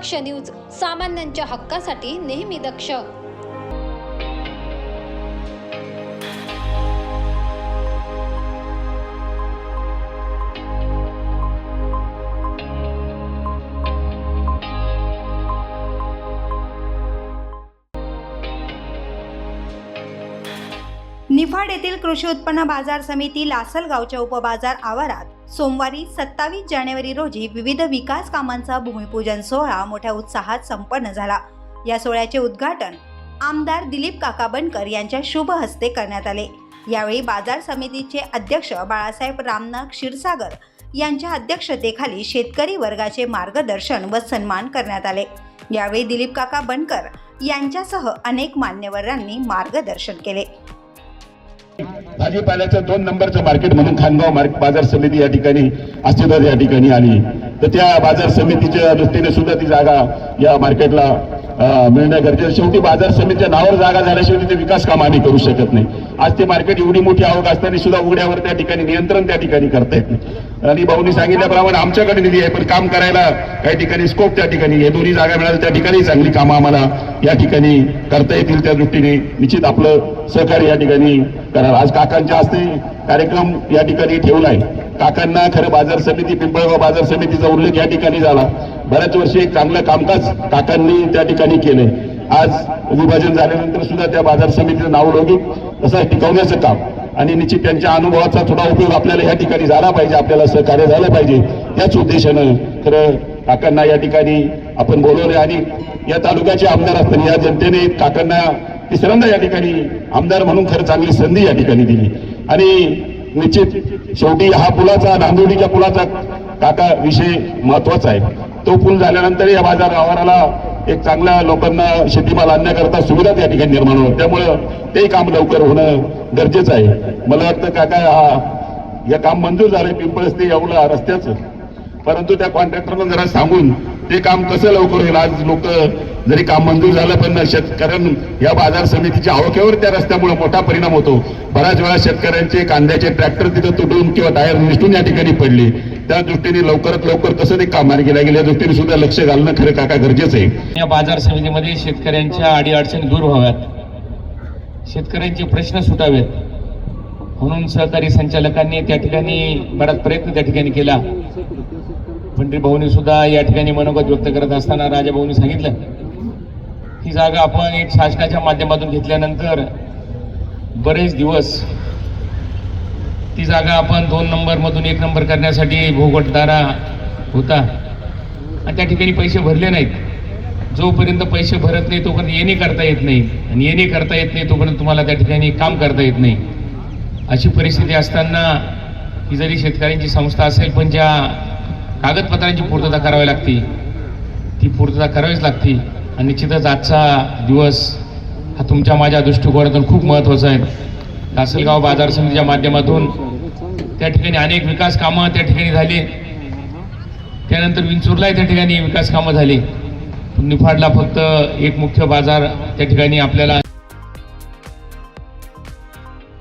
दक्ष news सामान्यांच्या हक्कासाठी नेहमी दक्ष. निफाड येथील कृषी उत्पन्न बाजार समिती लासलगावच्या उपबाजार आवारात सोमवारी सत्तावीस जानेवारी रोजी विविध विकास कामांचा भूमिपूजन सोहळा मोठ्या उत्साहात संपन्न झाला. या सोहळ्याचे उद्घाटन आमदार दिलीप काका बनकर यांच्या शुभ हस्ते करण्यात आले. यावेळी बाजार समितीचे अध्यक्ष बाळासाहेब रामनाथ क्षीरसागर यांच्या अध्यक्षतेखाली शेतकरी वर्गाचे मार्गदर्शन व सन्मान करण्यात आले. यावेळी दिलीप काका बनकर यांच्यासह अनेक मान्यवरांनी मार्गदर्शन केले. भाजीपाल्याचं दोन नंबरचं मार्केट म्हणून खानगाव मार्केट बाजार समिती या ठिकाणी अस्तित्वात या ठिकाणी आली. तर त्या बाजार समितीच्या दृष्टीने सुद्धा ती जागा या मार्केटला मिळणं गरजेचं शेवटी बाजार समितीच्या नावावर जागा झाल्याशिवाय तिथे विकास काम आम्ही करू शकत नाही. आज ते मार्केट एवढी मोठी आवक असताना सुद्धा उघड्यावर त्या ठिकाणी नियंत्रण त्या ठिकाणी करता येत नाही. आणि भाऊनी सांगितल्याप्रमाणे आमच्याकडे निधी आहे पण काम करायला काही ठिकाणी स्कोप त्या ठिकाणी हे दोन्ही जागा मिळाल्या त्या ठिकाणी चांगली कामं आम्हाला या ठिकाणी करता येतील. त्या दृष्टीने निश्चित आपलं सहकार्य या ठिकाणी करायला आज काकांच्या हस्ते कार्यक्रम या ठिकाणी ठेवला आहे. काकांना खरं बाजार समिती पिंपळगाव बाजार समितीचा उल्लेख या ठिकाणी झाला. बऱ्याच वर्षी एक चांगलं कामकाज काकांनी त्या ठिकाणी केलंय. आज विभाजन झाल्यानंतर सुद्धा त्या बाजार समितीचं नाव लौकिक तसं टिकवण्याचं काम. आणि निश्चित त्यांच्या अनुभवाचा थोडा उपयोग आपल्याला या ठिकाणी झाला पाहिजे आपल्याला सहकार्य झालं पाहिजे. याच उद्देशानं खरं काकांना या ठिकाणी आपण बोलवले आणि या तालुक्याचे आमदार असताना या जनतेने काकांना तिसऱ्यांदा या ठिकाणी आमदार म्हणून खरं चांगली संधी या ठिकाणी दिली. आणि निश्चित. शेवटी हा पुलाचा नांदोडीच्या पुलाचा काका विषय महत्त्वाचा आहे. तो पूल झाल्यानंतर या बाजार आवाराला एक चांगल्या लोकांना शेतीमाल आणण्याकरता सुविधा त्या ठिकाणी निर्माण होत त्यामुळं ते काम लवकर होणं गरजेचं आहे. मला वाटतं काका हा या काम मंजूर झालंय पिंपळस ते एवढं रस्त्याचं. परंतु त्या कॉन्ट्रॅक्टरनं जरा सांगून ते काम कसं लवकर होईल? आज लोक जरी काम मंजूर झालं पण शेतकऱ्यां या बाजार समितीच्या आवकेवर त्या रस्त्यामुळे मोठा परिणाम होतो. बऱ्याच वेळा शेतकऱ्यांचे कांद्याचे ट्रॅक्टर तिथं तुटून किंवा टायर निसटून या ठिकाणी पडले. त्या दृष्टीने लवकरात लवकर कसं ते काम गेल्या गेल्या दृष्टीने सुद्धा लक्ष घालणं खरं काका गरजेचं आहे. या बाजार समितीमध्ये शेतकऱ्यांच्या अडीअडचणी दूर व्हाव्यात. शेतकऱ्यांचे प्रश्न सुटावेत. म्हणून सहकारी संचालकांनी त्या ठिकाणी बराच प्रयत्न त्या ठिकाणी केला. पंडित भाऊनी सुद्धा या ठिकाणी मनोगत व्यक्त करत असताना राजा भाऊनी सांगितलं ही जागा आपण एक शासनाच्या माध्यमातून घेतल्यानंतर बरेच दिवस ती जागा आपण दोन नंबरमधून एक नंबर करण्यासाठी भोगटदारा होता. आणि त्या ठिकाणी पैसे भरले नाहीत. जोपर्यंत पैसे भरत नाही तोपर्यंत येणे करता येत नाही. आणि येणे करता येत नाही तोपर्यंत तुम्हाला त्या ठिकाणी काम करता येत नाही. अशी परिस्थिती असताना ही जरी शेतकऱ्यांची संस्था असेल पण ज्या कागदपत्रांची पूर्तता करावी लागते ती पूर्तता करावीच लागते. आणि निश्चितच आजचा दिवस हा तुमच्या माझ्या दृष्टिकोनातून खूप महत्त्वाचा आहे. लासलगाव बाजार समितीच्या माध्यमातून त्या ठिकाणी अनेक विकास कामं त्या ठिकाणी झाली. त्यानंतर विंचूरलाही त्या ठिकाणी विकास कामं झाली. निफाडला फक्त एक मुख्य बाजार त्या ठिकाणी आपल्याला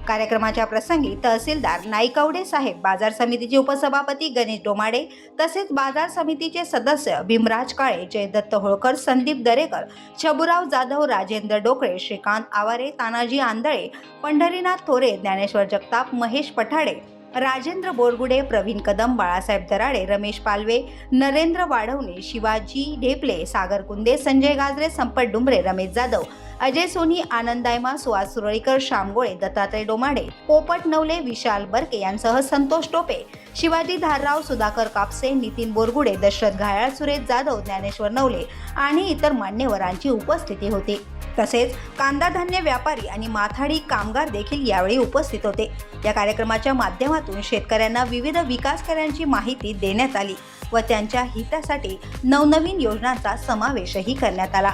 कार्यक्रमाच्या प्रसंगी तहसीलदार नाईकवडे साहेब बाजार समितीचे उपसभापती गणेश डोमाडे तसेच बाजार समितीचे सदस्य भीमराज काळे जयदत्त होळकर संदीप दरेकर छबुराव जाधव राजेंद्र डोकळे श्रीकांत आवारे तानाजी आंधळे पंढरीनाथ थोरे ज्ञानेश्वर जगताप महेश पठाडे राजेंद्र बोरगुडे प्रवीण कदम बाळासाहेब दराडे रमेश पालवे नरेंद्र वाढवणे शिवाजी ढेपले सागर कुंदे संजय गाजरे संपत डुंबरे रमेश जाधव अजय सोनी आनंद दायमा सुहास सुरळीकर श्यामगोळे दत्तात्रय डोमाडे पोपट नवले विशाल बर्के यांसह संतोष टोपे शिवाजी धारराव सुधाकर कापसे नितीन बोरगुडे दशरथ घायाळ सुरेश जाधव ज्ञानेश्वर नवले आणि इतर मान्यवरांची उपस्थिती होती. तसेच कांदा धान्य व्यापारी आणि माथाडी कामगार देखील यावेळी उपस्थित होते. या कार्यक्रमाच्या माध्यमातून शेतकऱ्यांना विविध विकास कार्यांची माहिती देण्यात आली व त्यांच्या हितासाठी नवनवीन योजनांचा समावेशही करण्यात आला.